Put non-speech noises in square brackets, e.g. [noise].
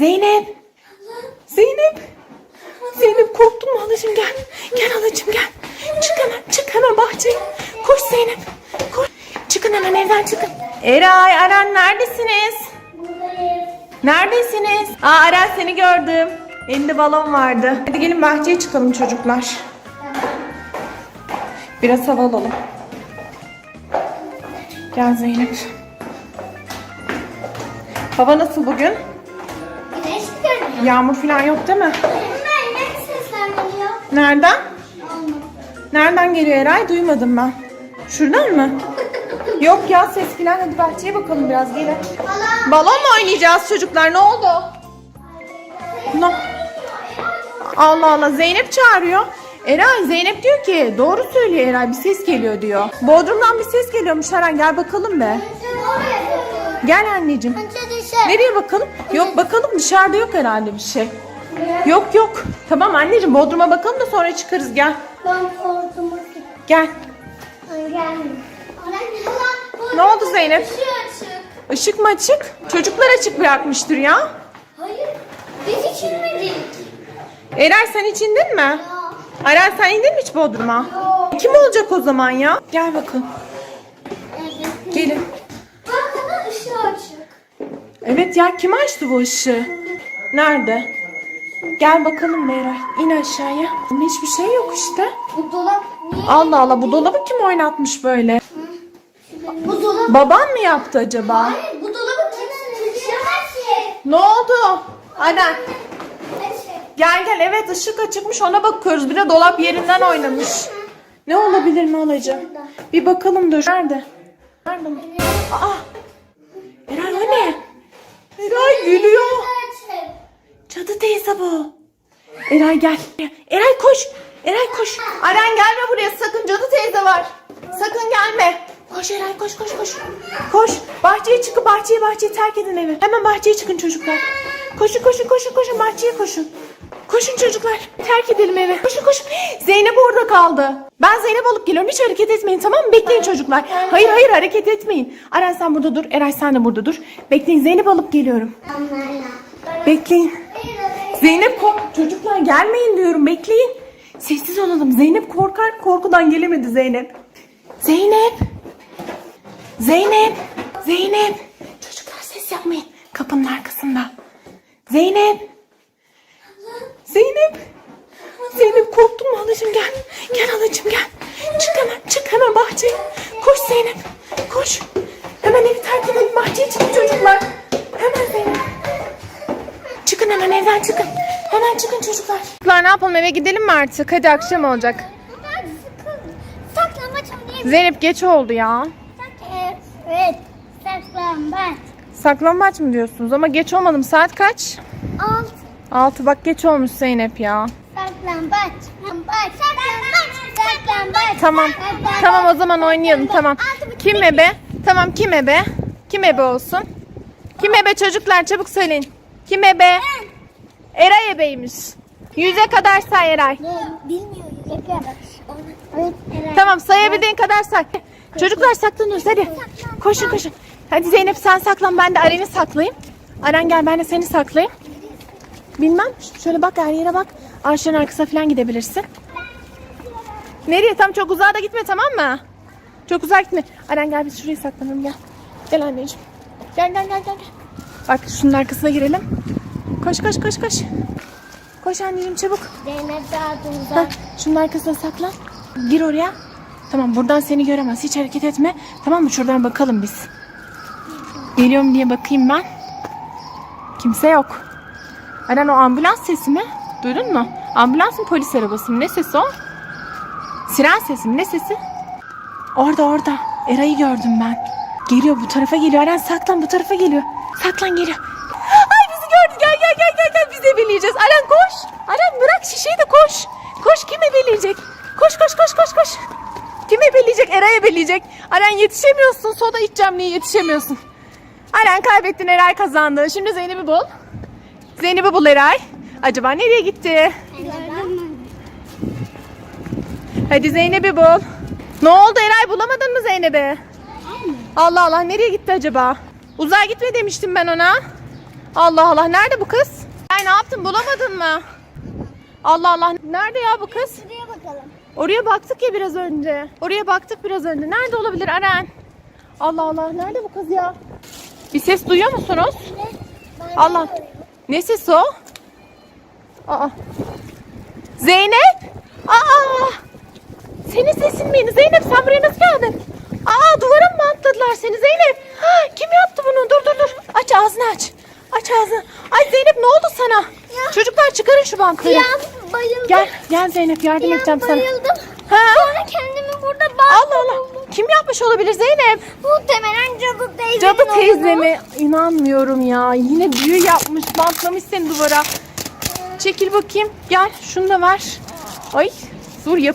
Zeynep. Zeynep. Zeynep korktun mu halacığım gel. Gel halacığım gel. Çık hemen çık hemen bahçeye. Koş Zeynep. Koş. Çıkın hemen evden çıkın. Eray Aran neredesiniz? Neredesiniz? Aa Aran seni gördüm. Elinde balon vardı. Hadi gelin bahçeye çıkalım çocuklar. Biraz hava alalım. Gel Zeynep. Hava nasıl bugün? Yağmur falan yok değil mi? Bunlar ne sesler geliyor? Nereden? Nereden geliyor Eray? Duymadım ben. Şuradan mı? [laughs] Yok ya ses falan. Hadi bahçeye bakalım biraz gelin. Balon mu oynayacağız çocuklar? Ne oldu? Ne? Allah Allah Zeynep çağırıyor. Eray Zeynep diyor ki doğru söylüyor Eray bir ses geliyor diyor. Bodrum'dan bir ses geliyormuş Eren gel bakalım be. Gel anneciğim. Dışarı. Nereye bakalım? Yok bakalım dışarıda yok herhalde bir şey. Yok yok. Tamam anneciğim Bodrum'a bakalım da sonra çıkarız gel. Ben korktum. Gel. Ben gelmiyorum. Ne oldu Zeynep? Işık mı açık? Çocuklar açık bırakmıştır ya. Hayır. Biz hiç inmedik. Eray sen hiç indin mi? Eren sen indin mi hiç Bodrum'a? Kim olacak o zaman ya? Gel bakalım. Gelin. Bak ama ışığı açık. Evet ya kim açtı bu ışığı? Nerede? Gel bakalım Meray. İn aşağıya. Hiçbir şey yok işte. Bu dolap niye? Allah Allah bu dolabı kim oynatmış böyle? Bu dolap. Baban mı yaptı acaba? Hayır bu dolabı kimse taşıyamaz ki. Ne oldu? Eren Açık. gel gel evet ışık açıkmış ona bakıyoruz. Bir de dolap yerinden oynamış. Ne olabilir mi alacağım? Bir bakalım dur. Nerede? Nerede? Aa! Eray o ne? Eray gülüyor. Cadı teyze bu. Eray gel. Eray koş. Eray koş. Aren gelme buraya sakın cadı teyze var. Sakın gelme. Koş Eray koş koş koş. Koş. Bahçeye çıkın bahçeyi bahçeyi terk edin evi. Hemen bahçeye çıkın çocuklar. Koşun koşun koşun koşun bahçeye koşun. Koşun çocuklar. Terk edelim evi. Koşun koşun. Zeynep orada kaldı. Ben Zeynep alıp geliyorum. Hiç hareket etmeyin tamam mı? Bekleyin çocuklar. Hayır hayır hareket etmeyin. Aren sen burada dur. Eray sen de burada dur. Bekleyin Zeynep alıp geliyorum. Bekleyin. Zeynep kork çocuklar gelmeyin diyorum bekleyin. Sessiz olalım. Zeynep korkar korkudan gelemedi Zeynep. Zeynep. Zeynep. Zeynep. Çocuklar ses yapmayın. Kapının arkasında. Zeynep. Zeynep. Zeynep korktun mu anacığım gel. Gel anacığım gel. Çık hemen çık hemen bahçeye. Koş Zeynep. Koş. Hemen evi terk edelim bahçeye çıkın çocuklar. Hemen Zeynep. Çıkın hemen evden çıkın. Hemen çıkın çocuklar. Çocuklar ne yapalım eve gidelim mi artık? Hadi akşam olacak. Saklambaç oynayalım. Zeynep geç oldu ya. Evet. Saklambaç. Saklambaç mı diyorsunuz? Ama geç olmadım. Saat kaç? 6. Altı bak geç olmuş Zeynep ya. Saklambaç. Saklambaç. Saklambaç. Tamam. Saklambaç. Tamam tamam o zaman oynayalım tamam. Kim ebe? Tamam kim ebe? Kim ebe olsun? Kim ebe çocuklar çabuk söyleyin. Kim ebe? Eray ebeymiş. Yüze kadar say Eray. Bilmiyorum yüze kadar. Tamam sayabildiğin kadar say. Çocuklar saklanıyoruz hadi. Koşun koşun. Hadi Zeynep sen saklan ben de Aren'i saklayayım. Aren gel ben de seni saklayayım. Bilmem şöyle bak her yere bak. Ağaçların arkasına falan gidebilirsin. Nereye? Tam çok uzağa da gitme tamam mı? Çok uzağa gitme. Aren gel biz şuraya saklanalım gel. Gel anneciğim. Gel gel gel gel. Bak şunun arkasına girelim. Koş koş koş koş. Koş anneciğim çabuk. Zeynep daha uzak. şunun arkasına saklan. Gir oraya. Tamam buradan seni göremez. Hiç hareket etme. Tamam mı? Şuradan bakalım biz. Geliyorum diye bakayım ben. Kimse yok. Aren o ambulans sesi mi? Duydun mu? Ambulans mı polis arabası mı? Ne sesi o? Siren sesi mi? Ne sesi? Orada orada. Eray'ı gördüm ben. Geliyor bu tarafa geliyor. Aren saklan bu tarafa geliyor. Saklan geliyor. Ay bizi gördü. Gel gel gel gel gel. Biz ebeleyeceğiz. Aren koş. Aren bırak şişeyi de koş. Koş kim ebeleyecek? Koş koş koş koş koş. Kim ebeleyecek? Eray ebeleyecek. Aren yetişemiyorsun. Soda içeceğim diye yetişemiyorsun. Aren kaybettin. Eray kazandı. Şimdi Zeynep'i bul. Zeynep'i bul Eray. Acaba nereye gitti? Hadi Zeynep'i bul. Ne oldu Eray bulamadın mı Zeynep'i? Allah Allah nereye gitti acaba? Uzağa gitme demiştim ben ona. Allah Allah nerede bu kız? Ay ne yaptın bulamadın mı? Allah Allah nerede ya bu kız? Şuraya bakalım. Oraya baktık ya biraz önce. Oraya baktık biraz önce. Nerede olabilir Aren? Allah Allah nerede bu kız ya? Bir ses duyuyor musunuz? Allah. Ne sesi o? Aa. Zeynep? Aa! Senin sesin miydi? Zeynep sen buraya nasıl geldin? Aa duvara mı atladılar seni Zeynep? Ha, kim yaptı bunu? Dur dur dur. Aç ağzını aç. Aç ağzını. Ay Zeynep ne oldu sana? Çocuklar çıkarın şu bankayı. Ya bayıldım. Gel gel Zeynep yardım Ya edeceğim sana. bayıldım. Ha? Sonra kendimi burada bağ Allah Allah. Kim yapmış olabilir Zeynep? Muhtemelen cadı teyzenin Cadı teyze oğlu. mi? İnanmıyorum ya. Yine büyü yapmış. Bantlamış seni duvara. Çekil bakayım. Gel şunu da ver. Ay dur yap